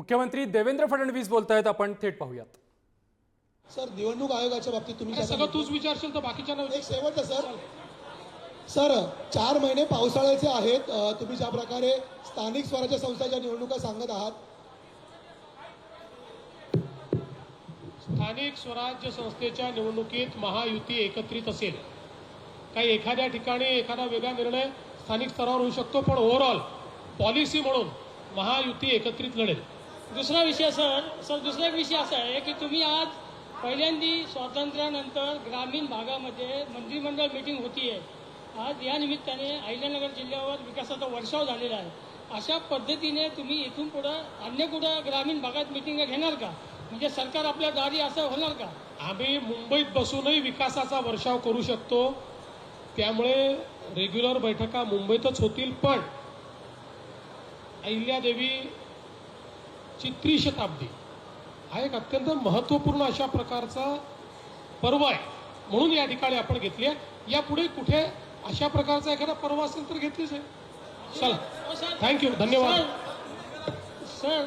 मुख्यमंत्री देवेंद्र फडणवीस बोलत आहेत आपण थेट पाहूयात. सर निवडणूक आयोगाच्या बाबतीत तुम्ही सगळं? तूच विचारशील तर बाकीच्या एक शेवटचं सर. सर चार महिने पावसाळ्याचे आहेत. तुम्ही ज्या प्रकारे स्थानिक स्वराज्य संस्थाच्या निवडणुका सांगत आहात. स्थानिक स्वराज्य संस्थेच्या निवडणुकीत महायुती एकत्रित असेल. काही एखाद्या ठिकाणी एखादा वेगळा निर्णय स्थानिक स्तरावर होऊ शकतो पण ओव्हरऑल पॉलिसी म्हणून महायुती एकत्रित लढेल. दुसरा विषय सर सर दुसरा विषय असा आहे की तुम्ही आज पहिल्यांदी स्वातंत्र्यानंतर ग्रामीण भागामध्ये मंत्रिमंडळ मीटिंग होतीये. आज या निमित्ताने अहिल्यानगर जिल्ह्यावर विकासाचा वर्षाव झालेला आहे. अशा पद्धतीने तुम्ही इथून पुढं अन्य कुठं ग्रामीण भागात मिटिंग घेणार का? म्हणजे सरकार आपल्या दारी असं होणार का? आम्ही मुंबईत बसूनही विकासाचा वर्षाव करू शकतो. त्यामुळे रेग्युलर बैठका मुंबईतच होतील पण ची त्रिशताब्दी हा एक अत्यंत महत्त्वपूर्ण अशा प्रकारचा पर्व आहे. म्हणून या ठिकाणी आपण घेतली आहे. यापुढे कुठे अशा प्रकारचा एखादा पर्व असेल तर घेतलीच आहे. चला. थँक्यू धन्यवाद. सर. सर.